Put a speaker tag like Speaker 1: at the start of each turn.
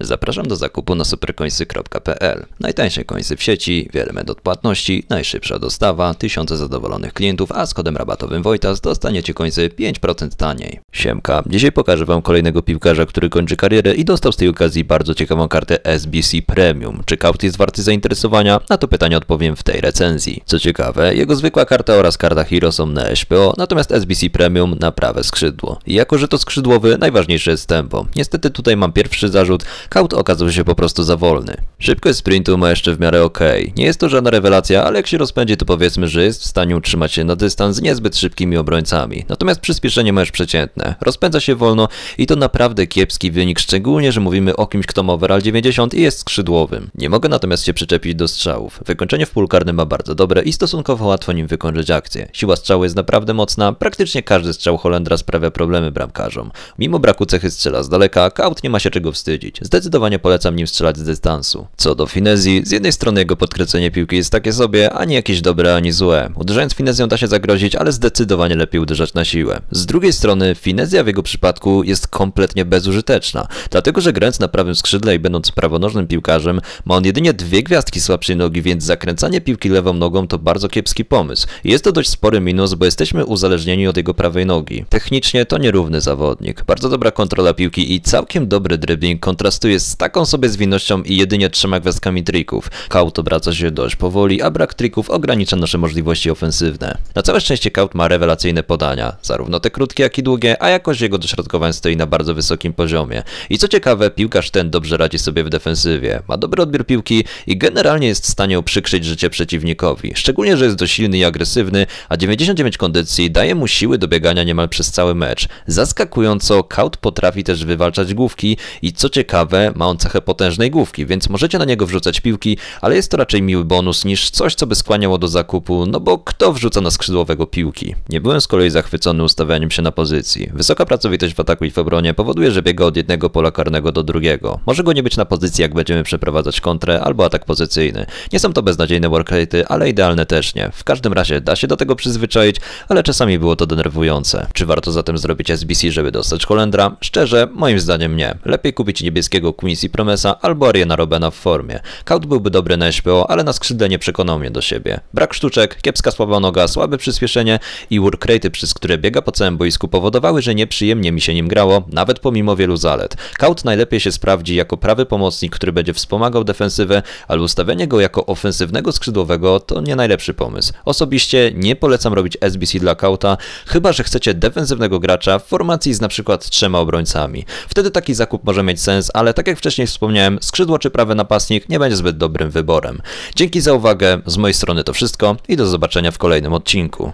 Speaker 1: Zapraszam do zakupu na superkońsy.pl. Najtańsze końsy w sieci, wiele metod płatności, najszybsza dostawa, tysiące zadowolonych klientów, a z kodem rabatowym Wojtas dostaniecie końsy 5% taniej. Siemka, dzisiaj pokażę Wam kolejnego piłkarza, który kończy karierę i dostał z tej okazji bardzo ciekawą kartę SBC Premium. Czy kaut jest warty zainteresowania? Na to pytanie odpowiem w tej recenzji. Co ciekawe, jego zwykła karta oraz karta Hero są na SPO, natomiast SBC Premium na prawe skrzydło. I jako, że to skrzydłowy, najważniejsze jest tempo. Niestety tutaj mam pierwszy zarzut, Kaut okazał się po prostu za wolny. Szybkość sprintu ma jeszcze w miarę ok. Nie jest to żadna rewelacja, ale jak się rozpędzi, to powiedzmy, że jest w stanie utrzymać się na dystans z niezbyt szybkimi obrońcami. Natomiast przyspieszenie ma już przeciętne. Rozpędza się wolno i to naprawdę kiepski wynik, szczególnie, że mówimy o kimś, kto ma overall 90 i jest skrzydłowym. Nie mogę natomiast się przyczepić do strzałów. Wykończenie w pól karnym ma bardzo dobre i stosunkowo łatwo nim wykończyć akcję. Siła strzału jest naprawdę mocna, praktycznie każdy strzał Holendra sprawia problemy bramkarzom. Mimo braku cechy strzela z daleka, Kaut nie ma się czego wstydzić. Polecam nim strzelać z dystansu. Co do finezji, z jednej strony jego podkręcenie piłki jest takie sobie, ani jakieś dobre, ani złe. Uderzając finezją da się zagrozić, ale zdecydowanie lepiej uderzać na siłę. Z drugiej strony, finezja w jego przypadku jest kompletnie bezużyteczna, dlatego że grając na prawym skrzydle i będąc prawonożnym piłkarzem, ma on jedynie dwie gwiazdki słabszej nogi, więc zakręcanie piłki lewą nogą to bardzo kiepski pomysł. Jest to dość spory minus, bo jesteśmy uzależnieni od jego prawej nogi. Technicznie to nierówny zawodnik. Bardzo dobra kontrola piłki i całkiem dobry dribbling kontrastuje z taką sobie zwinnością i jedynie trzema gwiazdkami trików. Kaut obraca się dość powoli, a brak trików ogranicza nasze możliwości ofensywne. Na całe szczęście Kaut ma rewelacyjne podania, zarówno te krótkie jak i długie, a jakość jego dośrodkowań stoi na bardzo wysokim poziomie. I co ciekawe, piłkarz ten dobrze radzi sobie w defensywie, ma dobry odbiór piłki i generalnie jest w stanie uprzykrzyć życie przeciwnikowi. Szczególnie, że jest dość silny i agresywny, a 99 kondycji daje mu siły do biegania niemal przez cały mecz. Zaskakująco, Kaut potrafi też wywalczać główki i co ciekawe, ma on cechę potężnej główki, więc możecie na niego wrzucać piłki, ale jest to raczej miły bonus niż coś, co by skłaniało do zakupu, no bo kto wrzuca na skrzydłowego piłki? Nie byłem z kolei zachwycony ustawianiem się na pozycji. Wysoka pracowitość w ataku i w obronie powoduje, że biega od jednego pola karnego do drugiego. Może go nie być na pozycji, jak będziemy przeprowadzać kontrę albo atak pozycyjny. Nie są to beznadziejne workrate'y, ale idealne też nie. W każdym razie da się do tego przyzwyczaić, ale czasami było to denerwujące. Czy warto zatem zrobić SBC, żeby dostać Holendra? Szczerze, moim zdaniem nie. Lepiej kupić niebieskiego Quincy Promesa albo Ariana Robena w formie. Kaut byłby dobry na SPO, ale na skrzydle nie przekonał mnie do siebie. Brak sztuczek, kiepska słaba noga, słabe przyspieszenie i workrate'y, przez które biega po całym boisku powodowały, że nieprzyjemnie mi się nim grało, nawet pomimo wielu zalet. Kaut najlepiej się sprawdzi jako prawy pomocnik, który będzie wspomagał defensywę, ale ustawianie go jako ofensywnego skrzydłowego to nie najlepszy pomysł. Osobiście nie polecam robić SBC dla Kauta, chyba że chcecie defensywnego gracza w formacji z na przykład trzema obrońcami. Wtedy taki zakup może mieć sens, ale tak jak wcześniej wspomniałem, skrzydło czy prawy napastnik nie będzie zbyt dobrym wyborem. Dzięki za uwagę, z mojej strony to wszystko i do zobaczenia w kolejnym odcinku.